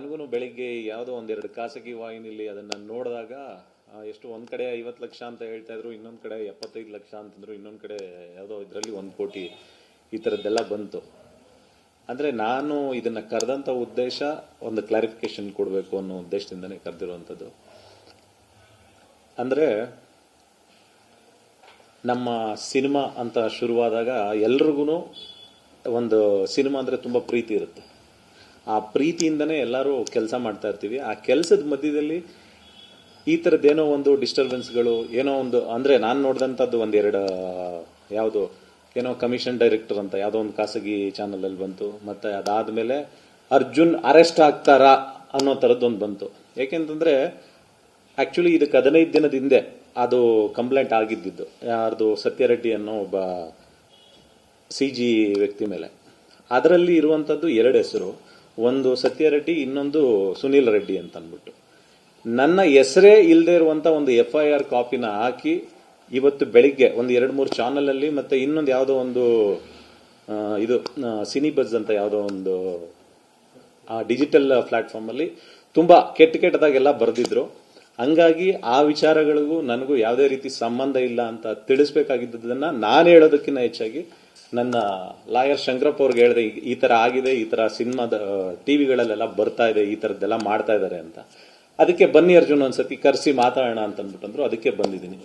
ನನಗೂ ಬೆಳಿಗ್ಗೆ ಯಾವುದೋ ಒಂದೆರಡು ಖಾಸಗಿ ವಾಹಿನಿಲಿ ಅದನ್ನ ನೋಡಿದಾಗ ಎಷ್ಟು ಒಂದು ಕಡೆ ಐವತ್ತು ಲಕ್ಷ ಅಂತ ಹೇಳ್ತಾ ಇದ್ರು, ಇನ್ನೊಂದು ಕಡೆ ಎಪ್ಪತ್ತೈದು ಲಕ್ಷ ಅಂತಂದ್ರು, ಇನ್ನೊಂದು ಕಡೆ ಯಾವುದೋ ಇದರಲ್ಲಿ ಒಂದು ಕೋಟಿ ಈ ಥರದ್ದೆಲ್ಲ ಬಂತು. ಅಂದ್ರೆ ನಾನು ಇದನ್ನ ಕರೆದಂಥ ಉದ್ದೇಶ ಒಂದು ಕ್ಲಾರಿಫಿಕೇಶನ್ ಕೊಡಬೇಕು ಅನ್ನೋ ಉದ್ದೇಶದಿಂದನೇ ಕರೆದಿರುವಂಥದ್ದು. ಅಂದ್ರೆ ನಮ್ಮ ಸಿನಿಮಾ ಅಂತ ಶುರುವಾದಾಗ ಎಲ್ರಿಗೂ ಒಂದು ಸಿನಿಮಾ ಅಂದರೆ ತುಂಬಾ ಪ್ರೀತಿ ಇರುತ್ತೆ. ಆ ಪ್ರೀತಿಯಿಂದನೇ ಎಲ್ಲರೂ ಕೆಲಸ ಮಾಡ್ತಾ ಇರ್ತೀವಿ. ಆ ಕೆಲಸದ ಮಧ್ಯದಲ್ಲಿ ಈ ಥರದ್ದೇನೋ ಒಂದು ಡಿಸ್ಟರ್ಬೆನ್ಸ್ಗಳು ಏನೋ ಒಂದು, ಅಂದರೆ ನಾನು ನೋಡಿದಂಥದ್ದು ಒಂದೆರಡು ಯಾವುದು, ಏನೋ ಕಮಿಷನ್ ಡೈರೆಕ್ಟರ್ ಅಂತ ಯಾವುದೋ ಒಂದು ಖಾಸಗಿ ಚಾನಲಲ್ಲಿ ಬಂತು. ಮತ್ತು ಅದಾದ್ಮೇಲೆ ಅರ್ಜುನ್ ಅರೆಸ್ಟ್ ಆಗ್ತಾರಾ ಅನ್ನೋ ಥರದ್ದೊಂದು ಬಂತು. ಏಕೆಂತಂದರೆ ಆ್ಯಕ್ಚುಲಿ ಇದಕ್ಕೆ ಹದಿನೈದು ದಿನದ ಹಿಂದೆ ಅದು ಕಂಪ್ಲೇಂಟ್ ಆಗಿದ್ದಿದ್ದು. ಯಾರ್ದು ಸತ್ಯರೆಡ್ಡಿ ಅನ್ನೋ ಒಬ್ಬ ಸಿ ಜಿ ವ್ಯಕ್ತಿ ಮೇಲೆ. ಅದರಲ್ಲಿ ಇರುವಂಥದ್ದು ಎರಡು ಹೆಸರು. ಒಂದು ಸತ್ಯ ರೆಡ್ಡಿ, ಇನ್ನೊಂದು ಸುನೀಲ್ ರೆಡ್ಡಿ ಅಂತ ಅಂದ್ಬಿಟ್ಟು ನನ್ನ ಹೆಸರೇ ಇಲ್ಲದೆ ಇರುವಂತ ಒಂದು ಎಫ್ ಐ ಆರ್ ಕಾಪಿನ ಹಾಕಿ ಇವತ್ತು ಬೆಳಿಗ್ಗೆ ಒಂದು ಎರಡು ಮೂರು ಚಾನಲ್ ಅಲ್ಲಿ ಮತ್ತೆ ಇನ್ನೊಂದು ಯಾವುದೋ ಒಂದು ಇದು ಸಿನಿ ಬಜ್ ಅಂತ ಯಾವುದೋ ಒಂದು, ಆ ಡಿಜಿಟಲ್ ಪ್ಲಾಟ್ಫಾರ್ಮ್ ಅಲ್ಲಿ ತುಂಬಾ ಕೆಟ್ಟ ಕೆಟ್ಟದಾಗೆಲ್ಲ ಬರೆದಿದ್ರು. ಹಂಗಾಗಿ ಆ ವಿಚಾರಗಳಿಗೂ ನನಗೂ ಯಾವುದೇ ರೀತಿ ಸಂಬಂಧ ಇಲ್ಲ ಅಂತ ತಿಳಿಸ್ಬೇಕಾಗಿದ್ದನ್ನ ನಾನು ಹೇಳೋದಕ್ಕಿಂತ ಹೆಚ್ಚಾಗಿ ನನ್ನ ಲಾಯರ್ ಶಂಕರಪ್ಪ ಅವ್ರಿಗೆ ಹೇಳಿದೆ, ಈ ತರ ಆಗಿದೆ, ಈ ತರ ಸಿನಿಮಾದ ಟಿ ವಿಗಳಲ್ಲೆಲ್ಲ ಬರ್ತಾ ಇದೆ, ಈ ತರದ್ದೆಲ್ಲ ಮಾಡ್ತಾ ಇದ್ದಾರೆ ಅಂತ. ಅದಕ್ಕೆ ಬನ್ನಿ ಅರ್ಜುನ್ ಒಂದ್ಸತಿ ಕರೆಸಿ ಮಾತಾಡೋಣ ಅಂತಂದ್ಬಿಟ್ಟಂದ್ರು, ಅದಕ್ಕೆ ಬಂದಿದ್ದೀನಿ.